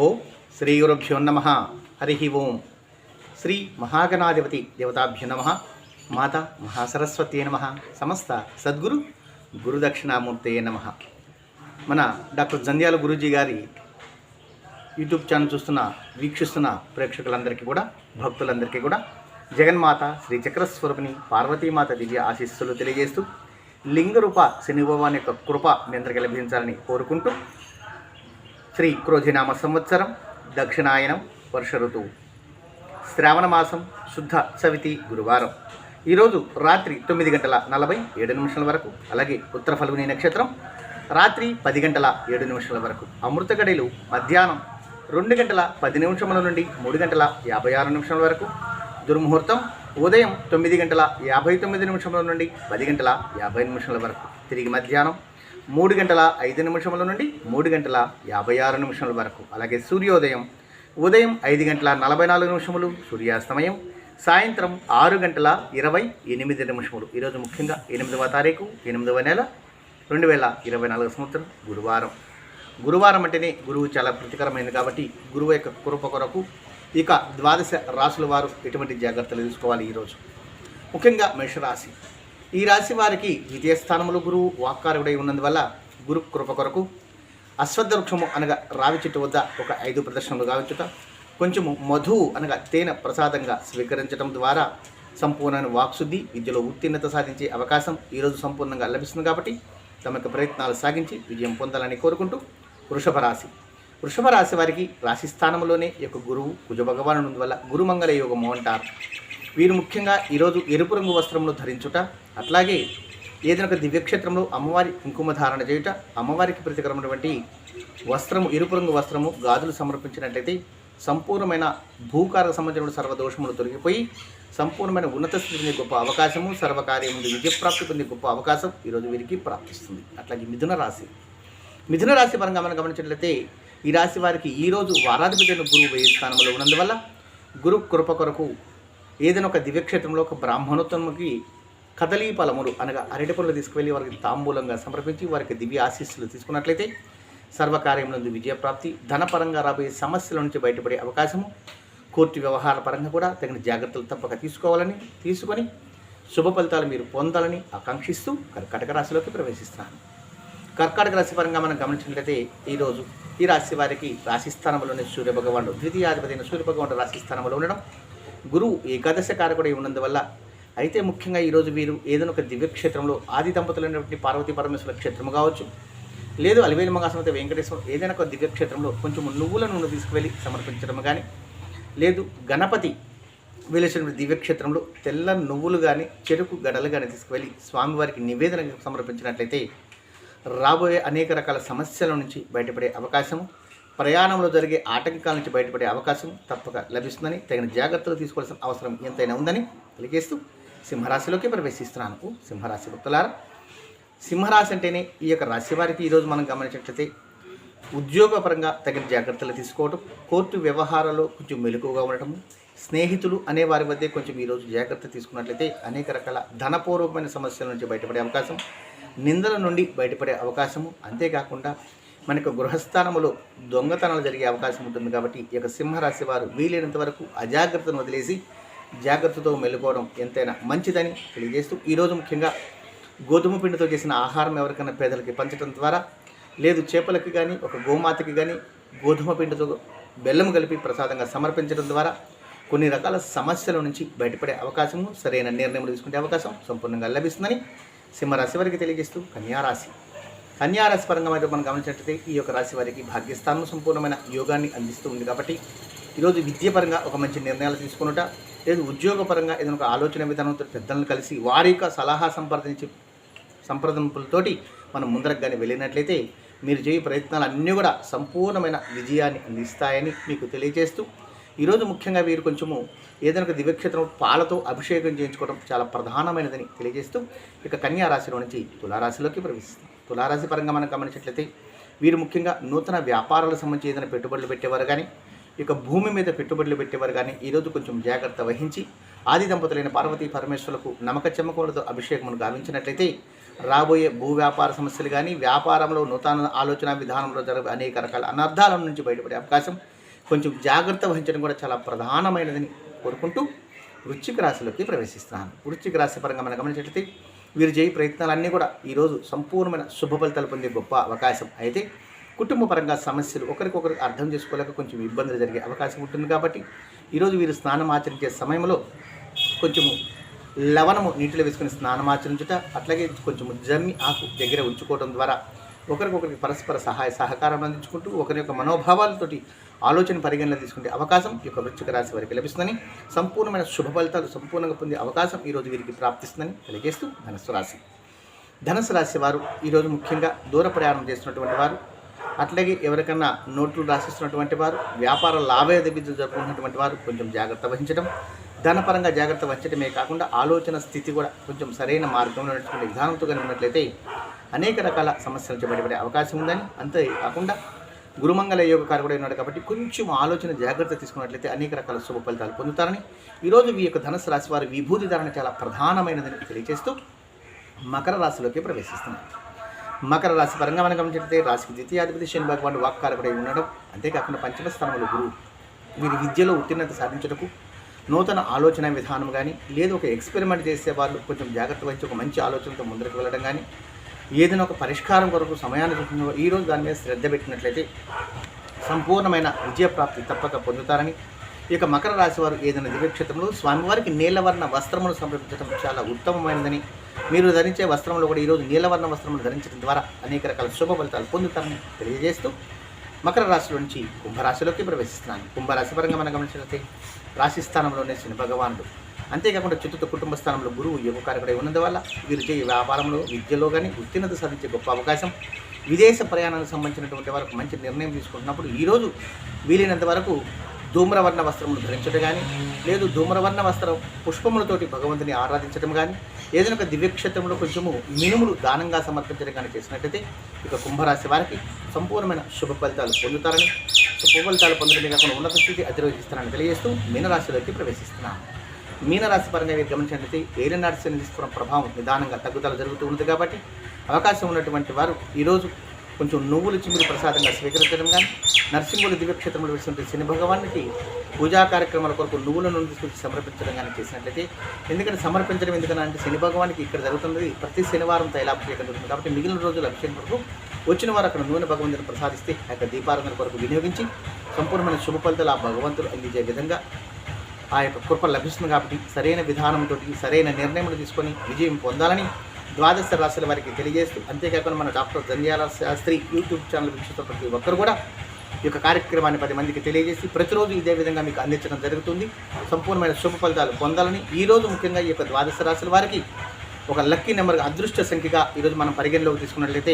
ఓం శ్రీ గురుభ్యో నమ. హరి ఓం. శ్రీ మహాగణాధిపతి దేవతాభ్యో నమ. మాత మహాసరస్వతి నమ. సమస్త సద్గురు గురుదక్షిణామూర్తయే నమ. మన డాక్టర్ జంధ్యాల గురూజీ గారి యూట్యూబ్ ఛానల్ చూస్తున్న వీక్షిస్తున్న ప్రేక్షకులందరికీ కూడా భక్తులందరికీ కూడా జగన్మాత శ్రీ చక్రస్వరూపిణి పార్వతీమాత దివ్య ఆశీస్సులు తెలియజేస్తూ లింగరూప శని భగవాన్ యొక్క కృప మీ అందరికీ లభించాలని కోరుకుంటూ శ్రీ క్రోధినామ సంవత్సరం దక్షిణాయనం వర్ష ఋతువు శ్రావణ మాసం శుద్ధ సవితి గురువారం. ఈరోజు రాత్రి తొమ్మిది గంటల నలభై ఏడు నిమిషాల వరకు అలాగే ఉత్తర ఫల్గుని నక్షత్రం రాత్రి పది గంటల ఏడు నిమిషాల వరకు. అమృత గడిలు మధ్యాహ్నం రెండు గంటల పది నిమిషముల నుండి మూడు గంటల యాభై ఆరు నిమిషాల వరకు. దుర్ముహూర్తం ఉదయం తొమ్మిది గంటల యాభై తొమ్మిది నిమిషముల నుండి పది గంటల యాభై నిమిషాల వరకు. తిరిగి మధ్యాహ్నం మూడు గంటల ఐదు నిమిషముల నుండి మూడు గంటల యాభై ఆరు నిమిషముల వరకు. అలాగే సూర్యోదయం ఉదయం ఐదు గంటల నలభై నాలుగు నిమిషములు సూర్యాస్తమయం సాయంత్రం ఆరు గంటల ఇరవై ఎనిమిది నిమిషములు. ఈరోజు ముఖ్యంగా ఎనిమిదవ తారీఖు ఎనిమిదవ నెల రెండు వేల ఇరవై నాలుగు సంవత్సరం గురువారం. గురువారం అంటేనే గురువు చాలా ప్రతికరమైనది కాబట్టి గురువు యొక్క కృప కొరకు ఇక ద్వాదశ రాశుల వారు ఎటువంటి జాగ్రత్తలు తీసుకోవాలి ఈరోజు? ముఖ్యంగా మేషరాశి. ఈ రాశి వారికి విజయస్థానములు గురువు వాక్కారుడై ఉన్నందువల్ల గురు కృప కొరకు అశ్వత్థ వృక్షము అనగా రావి చెట్టు వద్ద ఒక ఐదు ప్రదర్శనలు గావించుట కొంచెము మధువు అనగా తేనె ప్రసాదంగా స్వీకరించడం ద్వారా సంపూర్ణమైన వాక్శుద్ధి విద్యలో ఉత్తీర్ణత సాధించే అవకాశం ఈరోజు సంపూర్ణంగా లభిస్తుంది కాబట్టి తమ యొక్క ప్రయత్నాలు సాగించి విజయం పొందాలని కోరుకుంటూ వృషభ రాశి. వృషభ రాశి వారికి రాశి స్థానంలోనే యొక్క గురువు కుజ భగవాను వల్ల గురుమంగళ యోగము అంటారు. వీరు ముఖ్యంగా ఈరోజు ఎరుపు రంగు వస్త్రములు ధరించుట అట్లాగే ఏదైనా ఒక దివ్యక్షేత్రంలో అమ్మవారి కుంకుమ ధారణ చేయుట అమ్మవారికి ప్రతికరమైనటువంటి వస్త్రము ఎరుపు రంగు వస్త్రము గాజులు సమర్పించినట్లయితే సంపూర్ణమైన భూకారకు సంబంధించిన సర్వదోషములు తొలగిపోయి సంపూర్ణమైన ఉన్నత స్థితి పొందే గొప్ప అవకాశము సర్వకార్యం ముందు విజయప్రాప్తి పొందే గొప్ప అవకాశం ఈరోజు వీరికి ప్రాప్తిస్తుంది. అట్లాగే మిథున రాశి. మిథున రాశి పరంగా మనం గమనించినట్లయితే ఈ రాశి వారికి ఈరోజు వారాధిపతి గురువు వేయ స్థానంలో ఉన్నందువల్ల గురు కృప కొరకు ఏదైనా ఒక దివ్యక్షేత్రంలో ఒక బ్రాహ్మణోత్తముకి కదలీ ఫలములు అనగా అరటి పనులు తీసుకువెళ్ళి వారికి తాంబూలంగా సమర్పించి వారికి దివ్య ఆశీస్సులు తీసుకున్నట్లయితే సర్వకార్యములందు విజయప్రాప్తి ధనపరంగా రాబోయే సమస్యల నుంచి బయటపడే అవకాశము కోర్టు వ్యవహార పరంగా కూడా తగిన జాగ్రత్తలు తప్పక తీసుకోవాలని తీసుకొని శుభ ఫలితాలు మీరు పొందాలని ఆకాంక్షిస్తూ కర్కాటక రాశిలోకి ప్రవేశిస్తున్నాను. కర్కాటక రాశి పరంగా మనం గమనించినట్లయితే ఈరోజు ఈ రాశి వారికి రాశి స్థానంలోనే సూర్యభగవానుడు ద్వితీయాధిపతి అయిన సూర్యభగవానుడు రాశి స్థానంలో ఉండడం గురువు ఏకాదశ కారకుడై ఉన్నందువల్ల అయితే ముఖ్యంగా ఈరోజు వీరు ఏదైనా ఒక దివ్యక్షేత్రంలో ఆది దంపతులైనటువంటి పార్వతీ పరమేశ్వర క్షేత్రము కావచ్చు లేదు అలివేలి మగాసమత వెంకటేశ్వర ఏదైనా ఒక దివ్యక్షేత్రంలో కొంచెం నువ్వుల నూనె తీసుకువెళ్ళి సమర్పించడం కానీ లేదు గణపతి వెలిసినటువంటి దివ్యక్షేత్రంలో తెల్ల నువ్వులు కానీ చెరుకు గడలు కానీ తీసుకువెళ్ళి స్వామివారికి నివేదన సమర్పించినట్లయితే రాబోయే అనేక రకాల సమస్యల నుంచి బయటపడే అవకాశము ప్రయాణంలో జరిగే ఆటంకాల నుంచి బయటపడే అవకాశం తప్పక లభిస్తుందని తగిన జాగ్రత్తలు తీసుకోవాల్సిన అవసరం ఎంతైనా ఉందని తెలియజేస్తూ సింహరాశిలోకి ప్రవేశిస్తున్నాను. సింహరాశి భక్తులారా సింహరాశి అంటేనే ఈ యొక్క రాశి వారికి ఈరోజు మనం గమనించినట్లయితే ఉద్యోగపరంగా తగిన జాగ్రత్తలు తీసుకోవటం కోర్టు వ్యవహారాల్లో కొంచెం మెలకువగా ఉండటము స్నేహితులు అనే వారి మధ్య కొంచెం ఈరోజు జాగ్రత్త తీసుకున్నట్లయితే అనేక రకాల ధనపూర్వకమైన సమస్యల నుంచి బయటపడే అవకాశం నిందల నుండి బయటపడే అవకాశము అంతేకాకుండా మనకు గృహస్థానములో దొంగతనాలు జరిగే అవకాశం ఉంటుంది కాబట్టి ఈ యొక్క సింహరాశి వారు వీలైనంత వరకు అజాగ్రత్తను వదిలేసి జాగ్రత్తతో మెలుకోవడం ఎంతైనా మంచిదని తెలియజేస్తూ ఈరోజు ముఖ్యంగా గోధుమ పిండితో చేసిన ఆహారం ఎవరికైనా పేదలకి పంచడం ద్వారా లేదు చేపలకి కానీ ఒక గోమాతకి కానీ గోధుమ పిండితో బెల్లం కలిపి ప్రసాదంగా సమర్పించడం ద్వారా కొన్ని రకాల సమస్యల నుంచి బయటపడే అవకాశము సరైన నిర్ణయం తీసుకునే అవకాశం సంపూర్ణంగా లభిస్తుందని సింహరాశి వారికి తెలియజేస్తూ కన్యారాశి. కన్యారాశి పరంగా అయితే మనం గమనించినట్లయితే ఈ యొక్క రాశి వారికి భాగ్యస్థానం సంపూర్ణమైన యోగాన్ని అందిస్తూ ఉంది కాబట్టి ఈరోజు విద్యపరంగా ఒక మంచి నిర్ణయాలు తీసుకున్నట లేదు ఉద్యోగపరంగా ఏదైనా ఒక ఆలోచన విధానంతో పెద్దలను కలిసి వారి యొక్క సలహా సంప్రదించి సంప్రదింపులతోటి మనం ముందరకు వెళ్ళినట్లయితే మీరు చేయ ప్రయత్నాలు అన్నీ కూడా సంపూర్ణమైన విజయాన్ని అందిస్తాయని మీకు తెలియజేస్తూ ఈరోజు ముఖ్యంగా వీరు కొంచెము ఏదైనా ఒక దివ్యక్షేత్రం పాలతో అభిషేకం చేయించుకోవడం చాలా ప్రధానమైనదని తెలియజేస్తూ ఇక కన్యా రాశిలో నుంచి తులారాశిలోకి ప్రవేశిస్తాం. తులారాశి పరంగా మనం గమనించినట్లయితే వీరు ముఖ్యంగా నూతన వ్యాపారాలకు సంబంధించి ఏదైనా పెట్టుబడులు పెట్టేవారు కానీ ఇక భూమి మీద పెట్టుబడులు పెట్టేవారు కానీ ఈరోజు కొంచెం జాగ్రత్త వహించి ఆది దంపతులైన పార్వతీ పరమేశ్వరులకు నమ్మక చెమ్మకములతో అభిషేకమును గావించినట్లయితే రాబోయే భూ వ్యాపార సమస్యలు కానీ వ్యాపారంలో నూతన ఆలోచన విధానంలో జరిగే అనేక రకాల అనర్థాల నుంచి బయటపడే అవకాశం కొంచెం జాగ్రత్త వహించడం కూడా చాలా ప్రధానమైనదని కోరుకుంటూ వృశ్చిక రాశిలోకి ప్రవేశిస్తున్నాను. వృశ్చిక రాశి పరంగా మనం గమనించినట్లయితే వీరు చేయ ప్రయత్నాలన్నీ కూడా ఈరోజు సంపూర్ణమైన శుభ ఫలితాలు పొందే గొప్ప అవకాశం. అయితే కుటుంబ పరంగా సమస్యలు ఒకరికొకరు అర్థం చేసుకోలేక కొంచెం ఇబ్బందులు జరిగే అవకాశం ఉంటుంది కాబట్టి ఈరోజు వీరు స్నానం ఆచరించే సమయంలో కొంచెము లవణము నీటిలో వేసుకుని స్నానం ఆచరించుట అట్లాగే కొంచెము జమ్మి ఆకు దగ్గర ఉంచుకోవడం ద్వారా ఒకరికొకరికి పరస్పర సహాయ సహకారం అందించుకుంటూ ఒకరి యొక్క మనోభావాలతోటి ఆలోచన పరిగణన తీసుకునే అవకాశం ఈ యొక్క వృశ్చిక రాశి వారికి లభిస్తుందని సంపూర్ణమైన శుభ ఫలితాలు సంపూర్ణంగా పొందే అవకాశం ఈరోజు వీరికి ప్రాప్తిస్తుందని తెలియజేస్తూ ధనస్సు రాశి. ధనస్సు రాశి వారు ఈరోజు ముఖ్యంగా దూర ప్రయాణం చేస్తున్నటువంటి వారు అట్లాగే ఎవరికన్నా నోట్లు రాసిస్తున్నటువంటి వారు వ్యాపార లావాదేవీలు జరుపుకున్నటువంటి వారు కొంచెం జాగ్రత్త వహించడం ధనపరంగా జాగ్రత్త వచ్చటమే కాకుండా ఆలోచన స్థితి కూడా కొంచెం సరైన మార్గంలో నడుచుకునే విధానంతో కానీ ఉన్నట్లయితే అనేక రకాల సమస్యల నుంచి బయటపడే అవకాశం ఉందని. అంతే కాకుండా గురుమంగళ యోగకారు కూడా ఉన్నాడు కాబట్టి కొంచెం ఆలోచన జాగ్రత్త తీసుకున్నట్లయితే అనేక రకాల శుభ ఫలితాలు పొందుతారని. ఈరోజు ఈ యొక్క ధనుసు రాశి వారి విభూతి ధారణ చాలా ప్రధానమైనదని తెలియజేస్తూ మకర రాశిలోకి ప్రవేశిస్తున్నారు మకర రాశి పరంగా మనం గమనించినట్లయితే రాశికి ద్వితీయాధిపతి శని భగవాన్ వాక్కారకుడై ఉండడం అంతేకాకుండా పంచమ స్థానంలో గురువు. వీరి విద్యలో ఉత్తీర్ణత సాధించటకు నూతన ఆలోచన విధానం కానీ లేదు ఒక ఎక్స్పెరిమెంట్ చేసే వాళ్ళు కొంచెం జాగ్రత్త వహించి ఒక మంచి ఆలోచనతో ముందరకు వెళ్ళడం కానీ ఏదైనా ఒక పరిష్కారం కొరకు సమయాన్ని చూసిన ఈరోజు దాని మీద శ్రద్ధ పెట్టినట్లయితే సంపూర్ణమైన విజయప్రాప్తి తప్పక పొందుతారని. ఇక మకర రాశి వారు ఏదైనా దివ్యక్షేత్రంలో స్వామివారికి నీలవర్ణ వస్త్రమును సమర్పించడం చాలా ఉత్తమమైనదని. మీరు ధరించే వస్త్రంలో కూడా ఈరోజు నీలవర్ణ వస్త్రములు ధరించడం ద్వారా అనేక రకాల శుభ ఫలితాలు పొందుతారని తెలియజేస్తూ మకర రాశి నుంచి కుంభరాశిలోకి ప్రవేశిస్తున్నాను. కుంభరాశి పరంగా మనం గమనించినట్లయితే రాశి స్థానంలోనే శని భగవానుడు. అంతేకాకుండా చతుర్థ కుటుంబ స్థానంలో గురువు యోగకారకుడై ఉన్నందువల్ల వీరు చేయ వ్యాపారంలో విద్యలో కానీ ఉత్తీర్ణత సాధించే గొప్ప అవకాశం. విదేశ ప్రయాణానికి సంబంధించినటువంటి వరకు మంచి నిర్ణయం తీసుకుంటున్నప్పుడు ఈరోజు వీలైనంత వరకు ధూమ్రవర్ణ వస్త్రములు ధరించడం కానీ లేదు ధూమ్రవర్ణ వస్త్రం పుష్పములతోటి భగవంతుని ఆరాధించడం కానీ ఏదైనా ఒక దివ్యక్షేత్రంలో కొంచెము మినుములు దానంగా సమర్పించడం కానీ చేసినట్లయితే ఇక కుంభరాశి వారికి సంపూర్ణమైన శుభ ఫలితాలు పొందుతారని శుభ ఫలితాలు పొందడమే కాకుండా ఉన్నత స్థితి అధిరోహిస్తారని తెలియజేస్తూ మీనరాశిలోకి ప్రవేశిస్తున్నాను మీనరాశి పరంగా మీరు గమనించినట్లయితే ఏలినాటి శని తీసుకున్న ప్రభావం నిదానంగా తగ్గుదల జరుగుతూ ఉంది కాబట్టి అవకాశం ఉన్నటువంటి వారు ఈరోజు కొంచెం నువ్వులు చిమ్ములు ప్రసాదంగా స్వీకరించడం కానీ నరసింహుల దివ్యక్షేత్రంలో వేసినటువంటి శని భగవానికి పూజా కార్యక్రమాల కొరకు నువ్వులను తీసుకొచ్చి సమర్పించడం కానీ చేసినట్లయితే ఎందుకంటే సమర్పించడం ఎందుకన్నా అంటే శని భగవానికి ఇక్కడ జరుగుతున్నది ప్రతి శనివారం తైలాభిషేకం జరుగుతుంది. కాబట్టి మిగిలిన రోజులు అభిషేకం కొరకు వచ్చిన వారు అక్కడ నూనె భగవంతుని ప్రసాదిస్తే ఆ యొక్క దీపారాధన కొరకు వినియోగించి సంపూర్ణమైన శుభ ఫలితాలు ఆ భగవంతుడు అందించే విధంగా ఆ యొక్క కృప లభిస్తుంది కాబట్టి సరైన విధానంతో సరైన నిర్ణయములు తీసుకొని విజయం పొందాలని ద్వాదశ రాశుల వారికి తెలియజేస్తూ అంతేకాకుండా మన doctor Jandhyala Shastri YouTube channel వీక్షిస్తున్న ప్రతి ఒక్కరు కూడా ఈ యొక్క కార్యక్రమాన్ని పది మందికి తెలియజేసి ప్రతిరోజు ఇదే విధంగా మీకు అందించడం జరుగుతుంది. సంపూర్ణమైన శుభ ఫలితాలు పొందాలని ఈరోజు ముఖ్యంగా ఈ యొక్క ద్వాదశ రాశుల వారికి ఒక లక్కీ నెంబర్ అదృష్ట సంఖ్యగా ఈరోజు మనం పరిగణలోకి తీసుకున్నట్లయితే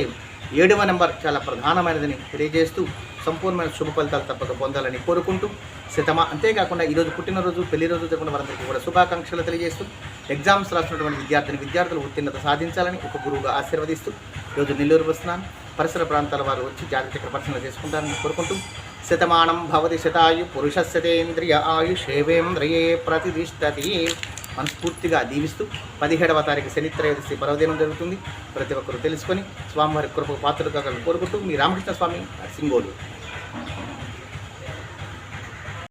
ఏడవ నెంబర్ చాలా ప్రధానమైనదని తెలియజేస్తూ సంపూర్ణమైన శుభ ఫలితాలు తప్పక పొందాలని కోరుకుంటూ సితమ అంతేకాకుండా ఈరోజు పుట్టినరోజు పెళ్ళి రోజు తప్పకుండా వారందరికీ కూడా శుభాకాంక్షలు తెలియజేస్తూ ఎగ్జామ్స్ రాసినటువంటి విద్యార్థిని విద్యార్థులు ఉత్తీర్ణత సాధించాలని ఒక గురువుగా ఆశీర్వదిస్తూ ఈరోజు నెల్లూరు వస్తున్నాను పరిసర ప్రాంతాల వారు వచ్చి జాగ్రత్త పరిశీలన చేసుకుంటారని కోరుకుంటూ శతమానం భవతి శతాయు పురుషస్యతేంద్రియ ఆయుషేవేంద్రియే ప్రతిష్టతి మనస్ఫూర్తిగా దీవిస్తూ పదిహేడవ తారీఖు శనిత్రయోదశి పర్వదినం జరుగుతుంది. ప్రతి ఒక్కరూ తెలుసుకొని స్వామివారి కృపకు పాత్రలు కావాలని కోరుకుంటూ మీ రామకృష్ణ స్వామి సింగోలు